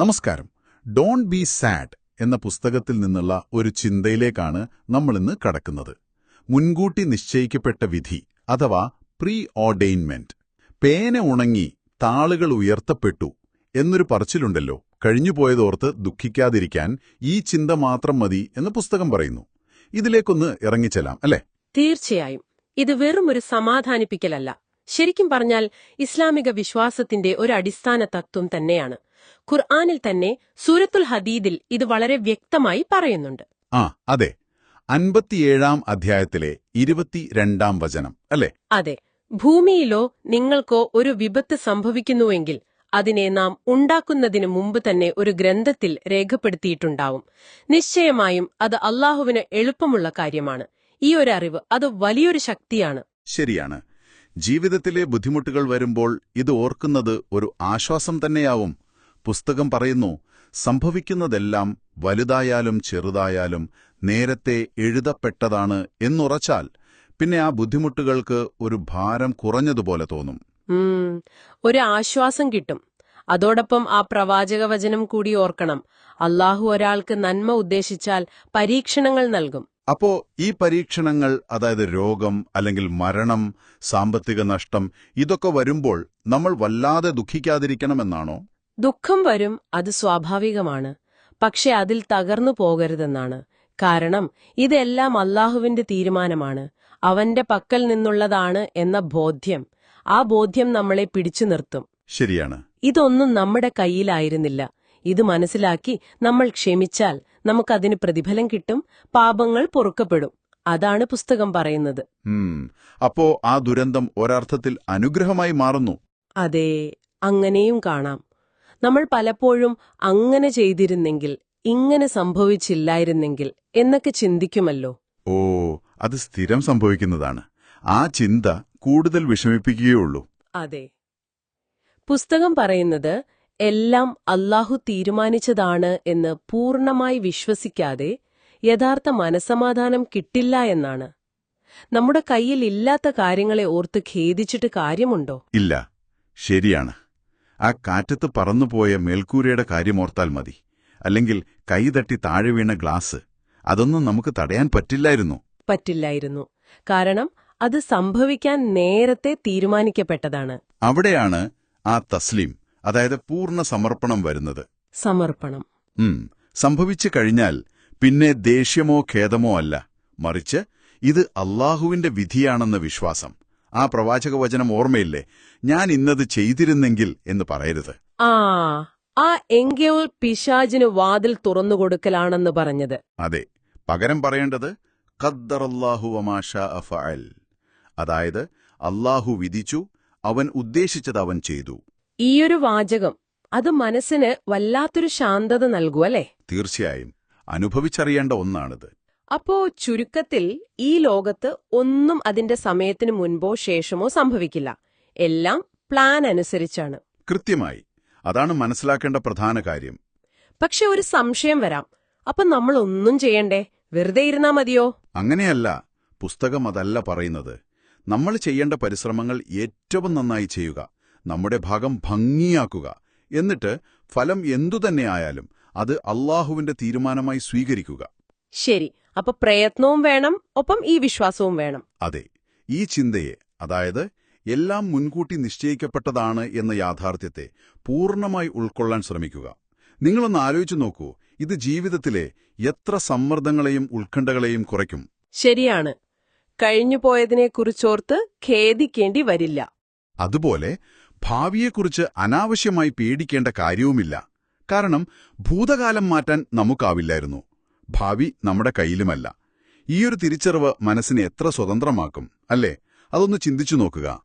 നമസ്കാരം. Don B sad എന്ന പുസ്തകത്തിൽ നിന്നുള്ള ഒരു ചിന്തയിലേക്കാണ് നമ്മളിന്ന് കടക്കുന്നത്. മുൻകൂട്ടി നിശ്ചയിക്കപ്പെട്ട വിധി അഥവാ പ്രീ ഓർഡെയിൻമെന്റ് പേന ഉണങ്ങി താളുകൾ ഉയർത്തപ്പെട്ടു എന്നൊരു പറച്ചിലുണ്ടല്ലോ. കഴിഞ്ഞുപോയതോർത്ത് ദുഃഖിക്കാതിരിക്കാൻ ഈ ചിന്ത മാത്രം മതി എന്ന് പുസ്തകം പറയുന്നു. ഇതിലേക്കൊന്ന് ഇറങ്ങിച്ചെല്ലാം അല്ലേ? തീർച്ചയായും. ഇത് വെറും ഒരു സമാധാനിപ്പിക്കലല്ല. ശരിക്കും പറഞ്ഞാൽ ഇസ്ലാമിക വിശ്വാസത്തിന്റെ ഒരു അടിസ്ഥാന തത്വം തന്നെയാണ്. ഖുർആാനിൽ തന്നെ സൂരത്തുൽ ഹദീദിൽ ഇത് വളരെ വ്യക്തമായി പറയുന്നുണ്ട്. ആ അതെ. അൻപത്തിയേഴാം അധ്യായത്തിലെ ഇരുപത്തിരണ്ടാം വചനം അല്ലേ? അതെ. ഭൂമിയിലോ നിങ്ങൾക്കോ ഒരു വിപത്ത് സംഭവിക്കുന്നുവെങ്കിൽ അതിനെ നാം ഉണ്ടാക്കുന്നതിനു മുമ്പ് തന്നെ ഒരു ഗ്രന്ഥത്തിൽ രേഖപ്പെടുത്തിയിട്ടുണ്ടാവും. നിശ്ചയമായും അത് അള്ളാഹുവിന് എളുപ്പമുള്ള കാര്യമാണ്. ഈ ഒരു അറിവ് അത് വലിയൊരു ശക്തിയാണ്. ശരിയാണ്. ജീവിതത്തിലെ ബുദ്ധിമുട്ടുകൾ വരുമ്പോൾ ഇത് ഓർക്കുന്നത് ഒരു ആശ്വാസം തന്നെയാവും. പുസ്തകം പറയുന്നു സംഭവിക്കുന്നതെല്ലാം വലുതായാലും ചെറുതായാലും നേരത്തെ എഴുതപ്പെട്ടതാണ് എന്നുറച്ചാൽ പിന്നെ ആ ബുദ്ധിമുട്ടുകൾക്ക് ഒരു ഭാരം കുറഞ്ഞതുപോലെ തോന്നും. ഒരു ആശ്വാസം കിട്ടും. അതോടൊപ്പം ആ പ്രവാചക വചനം കൂടി ഓർക്കണം. അള്ളാഹു ഒരാൾക്ക് നന്മ ഉദ്ദേശിച്ചാൽ പരീക്ഷണങ്ങൾ നൽകും. അപ്പോ ഈ പരീക്ഷണങ്ങൾ അതായത് രോഗം അല്ലെങ്കിൽ മരണം സാമ്പത്തിക നഷ്ടം ഇതൊക്കെ വരുമ്പോൾ നമ്മൾ വല്ലാതെ ദുഃഖിക്കാതിരിക്കണമെന്നാണോ? ദുഃഖം വരും അത് സ്വാഭാവികമാണ്. പക്ഷെ അതിൽ തകർന്നു പോകരുതെന്നാണ്. കാരണം ഇതെല്ലാം അല്ലാഹുവിന്റെ തീരുമാനമാണ്. അവന്റെ പക്കൽ നിന്നുള്ളതാണ് എന്ന ബോധ്യം. ആ ബോധ്യം നമ്മളെ പിടിച്ചു നിർത്തും. ശരിയാണ്. ഇതൊന്നും നമ്മുടെ കയ്യിലായിരുന്നില്ല. ഇത് മനസ്സിലാക്കി നമ്മൾ ക്ഷമിച്ചാൽ നമുക്കതിന് പ്രതിഫലം കിട്ടും പാപങ്ങൾ പൊറുക്കപ്പെടും. അതാണ് പുസ്തകം പറയുന്നത്. അപ്പോ ആ ദുരന്തം ഒരർത്ഥത്തിൽ അനുഗ്രഹമായി മാറുന്നു. അതെ അങ്ങനെയും കാണാം. നമ്മൾ പലപ്പോഴും അങ്ങനെ ചെയ്തിരുന്നെങ്കിൽ ഇങ്ങനെ സംഭവിച്ചില്ലായിരുന്നെങ്കിൽ എന്നൊക്കെ ചിന്തിക്കുമല്ലോ. ഓ അത് സ്ഥിരം സംഭവിക്കുന്നതാണ്. ആ ചിന്ത കൂടുതൽ വിഷമിപ്പിക്കുകയുള്ളൂ. അതെ. പുസ്തകം പറയുന്നത് എല്ലാം അല്ലാഹു തീരുമാനിച്ചതാണ് എന്ന് പൂർണമായി വിശ്വസിക്കാതെ യഥാർത്ഥ മനസമാധാനം കിട്ടില്ല എന്നാണ്. നമ്മുടെ കയ്യിൽ ഇല്ലാത്ത കാര്യങ്ങളെ ഓർത്ത് ഖേദിച്ചിട്ട് കാര്യമുണ്ടോ? ഇല്ല. ശരിയാണ്. ആ കാറ്റത്ത് പറന്നുപോയ മേൽക്കൂരയുടെ കാര്യമോർത്താൽ മതി. അല്ലെങ്കിൽ കൈതട്ടി താഴെ വീണ ഗ്ലാസ്. അതൊന്നും നമുക്ക് തടയാൻ പറ്റില്ലായിരുന്നു. പറ്റില്ലായിരുന്നു. കാരണം അത് സംഭവിക്കാൻ നേരത്തെ തീരുമാനിക്കപ്പെട്ടതാണ്. അവിടെയാണ് ആ തസ്ലീം അതായത് പൂർണ സമർപ്പണം വരുന്നത്. സമർപ്പണം. സംഭവിച്ചു കഴിഞ്ഞാൽ പിന്നെ ദേഷ്യമോ ഖേദമോ അല്ല. മറിച്ച് ഇത് അള്ളാഹുവിന്റെ വിധിയാണെന്ന വിശ്വാസം. ആ പ്രവാചക വചനം ഓർമ്മയില്ലേ? ഞാൻ ഇന്നത് ചെയ്തിരുന്നെങ്കിൽ എന്ന് പറയരുത്. ആ ആ എങ്കോ പിശാജിന് വാതിൽ തുറന്നുകൊടുക്കലാണെന്ന് പറഞ്ഞത്. അതെ പകരം പറയേണ്ടത് ഖദ്ദറല്ലാഹു വമാഷ അഫഅൽ അതായത് അല്ലാഹു വിധിച്ചു അവൻ ഉദ്ദേശിച്ചത് അവൻ ചെയ്തു. ഈയൊരു വാചകം അത് മനസ്സിന് വല്ലാത്തൊരു ശാന്തത നൽകുവല്ലേ തീർച്ചയായും അനുഭവിച്ചറിയേണ്ട ഒന്നാണിത്. അപ്പോ ചുരുക്കത്തിൽ ഈ ലോകത്ത് ഒന്നും അതിന്റെ സമയത്തിന് മുൻപോ ശേഷമോ സംഭവിക്കില്ല. എല്ലാം പ്ലാൻ അനുസരിച്ചാണ്. കൃത്യമായി. അതാണ് മനസ്സിലാക്കേണ്ട പ്രധാന കാര്യം. പക്ഷെ ഒരു സംശയം വരാം. അപ്പൊ നമ്മൾ ഒന്നും ചെയ്യണ്ടേ? വെറുതെ ഇരുന്നാ മതിയോ? അങ്ങനെയല്ല. പുസ്തകം അതല്ല പറയുന്നത്. നമ്മൾ ചെയ്യേണ്ട പരിശ്രമങ്ങൾ ഏറ്റവും നന്നായി ചെയ്യുക. നമ്മുടെ ഭാഗം ഭംഗിയാക്കുക. എന്നിട്ട് ഫലം എന്തുതന്നെയായാലും അത് അള്ളാഹുവിന്റെ തീരുമാനമായി സ്വീകരിക്കുക. ശരി. അപ്പൊ പ്രയത്നവും വേണം ഒപ്പം ഈ വിശ്വാസവും വേണം. അതെ. ഈ ചിന്തയെ അതായത് എല്ലാം മുൻകൂട്ടി നിശ്ചയിക്കപ്പെട്ടതാണ് എന്ന യാഥാർത്ഥ്യത്തെ പൂർണമായി ഉൾക്കൊള്ളാൻ ശ്രമിക്കുക. നിങ്ങളൊന്ന് ആലോചിച്ചു നോക്കൂ ഇത് ജീവിതത്തിലെ എത്ര സമ്മർദ്ദങ്ങളെയും ഉത്കണ്ഠകളെയും കുറയ്ക്കും. ശരിയാണ്. കഴിഞ്ഞുപോയതിനെക്കുറിച്ചോർത്ത് ഖേദിക്കേണ്ടി വരില്ല. അതുപോലെ ഭാവിയെക്കുറിച്ച് അനാവശ്യമായി പേടിക്കേണ്ട കാര്യവുമില്ല. കാരണം ഭൂതകാലം മാറ്റാൻ നമുക്കാവില്ലായിരുന്നു. ഭാവി നമ്മുടെ കയ്യിലുമല്ല. ഈയൊരു തിരിച്ചറിവ് മനസ്സിനെ എത്ര സ്വതന്ത്രമാക്കും അല്ലേ? അതൊന്ന് ചിന്തിച്ചു നോക്കുക.